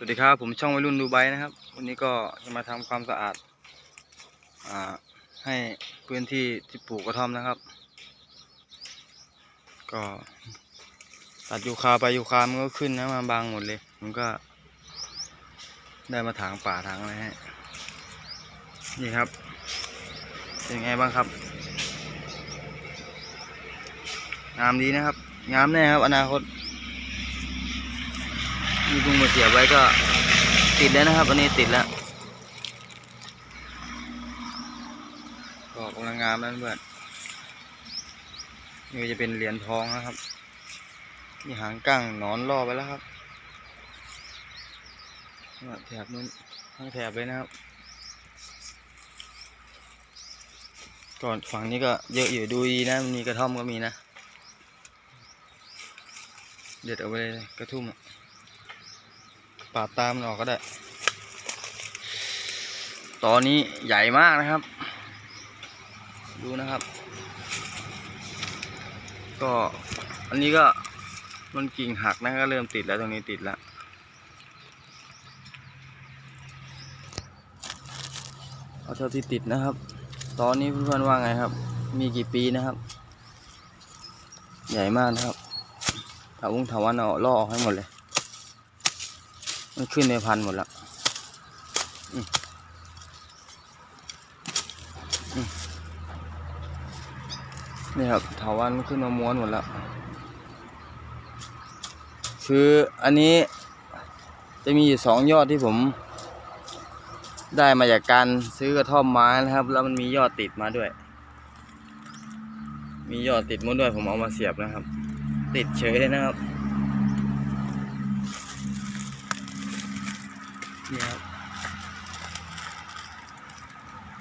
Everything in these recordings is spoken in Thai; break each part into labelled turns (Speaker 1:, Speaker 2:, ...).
Speaker 1: สวัสดีครับ ผมช่องวัยรุ่นดูไบนะครับ วันนี้ก็จะมาทำความสะอาดอ่าให้พื้นที่ที่ปลูกกระท่อมนะครับ ก็ตัดยูคาไปยูคามันก็ขึ้นนะมาบางหมดเลยผมก็ ได้มาถางป่าถางอะไรให้นี่ครับเป็นไงบ้างครับงามดีนะครับงามแน่ครับ อนาคต มีพุงมาเสียบไว้ก็ติดแล้วนะครับอันนี้ติดแล้วก็กำลังงามแล้วเพื่อนนี่จะเป็นเหรียญทองนะครับนี่หางกั้งนอนล่อไปแล้วครับแถบนู้นทั้งแถบเลยนะครับก่อนฝั่งนี้ก็เยอะอยู่ดูดีนะมีกระท่อมก็มีนะ เด็ดเอาไปเลยกระทุ่มอะ ปาดตามมันออกก็ได้ ตอนนี้ใหญ่มากนะครับ ดูนะครับ ก็อันนี้ก็มันกิ่งหักนะก็เริ่มติดแล้วตรงนี้ติดแล้วเอาเท่าที่ติดนะครับ ตอนนี้เพื่อนๆว่าไงครับ มีกี่ปีนะครับ ใหญ่มากนะครับถาวุ้งถาวันเอาล่อออกให้หมดเลย มันขึ้นในพันหมดแล้วนี่ครับเถาวันมันขึ้นมาม้วนหมดแล้ว คืออันนี้จะมีอยู่สองยอดที่ผม ได้มาจากการซื้อกระท่อมไม้นะครับ แล้วมันมียอดติดมาด้วย มียอดติดมาด้วยผมเอามาเสียบนะครับ ติดเฉยเลยนะครับ นี่ครับ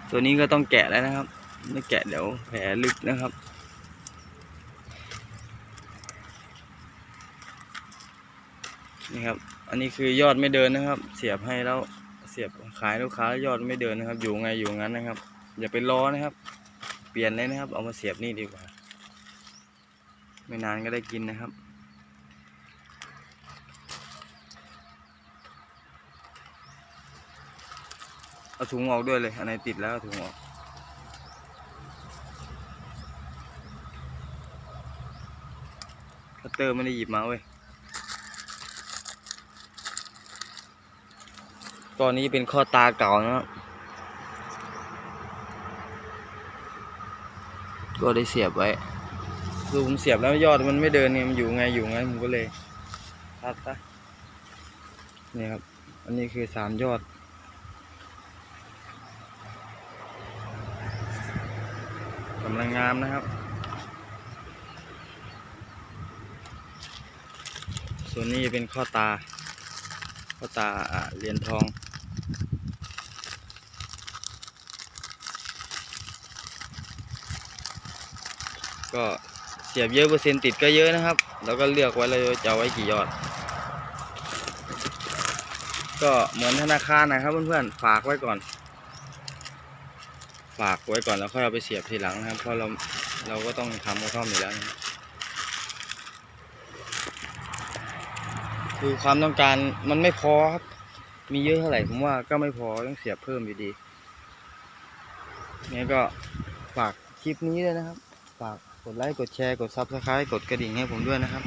Speaker 1: ตัวนี้ก็ต้องแกะแล้วนะครับ ไม่แกะเดี๋ยวแผลลึกนะครับ นี่ครับ อันนี้คือยอดไม่เดินนะครับ เสียบให้แล้วเสียบขายลูกค้ายอดไม่เดินนะครับ อยู่ไงอยู่งั้นนะครับ อย่าไปรอนะครับ เปลี่ยนเลยนะครับ เอามาเสียบนี่ดีกว่า ไม่นานก็ได้กินนะครับ เอาถุงออกด้วยเลย อันไหนติดแล้วถุงออก คัตเตอร์ไม่ได้หยิบมาเว้ยก้อนนี้เป็นข้อตาเก่านะครับก็ได้เสียบไว้คือผมเสียบแล้วยอดมันไม่เดินเนี่ยมันอยู่ไงอยู่ไงผมก็เลยตัดซะนี่ครับ อันนี้คือสามยอด กำลังงามนะครับ ส่วนนี้เป็นข้อตา ข้อตาเหรียญทอง ก็เสียบเยอะเปอร์เซ็นต์ติดก็เยอะนะครับ แล้วก็เลือกไว้เลยว่าจะไว้กี่ยอด ก็เหมือนธนาคารนะครับเพื่อนๆ ฝากไว้ก่อน ฝากไว้ก่อนแล้วค่อยเอาไปเสียบทีหลังนะครับ เพราะเราเราก็ต้องทำกระท่อมอยู่แล้วนะคือความต้องการมันไม่พอครับ มีเยอะเท่าไหร่ผมว่าก็ไม่พอต้องเสียบเพิ่มอยู่ดีงั้นก็ฝากคลิปนี้ด้วยนะครับ ฝากกดไลค์กดแชร์กดซับสไครต์กดกระดิ่งให้ผมด้วยนะครับ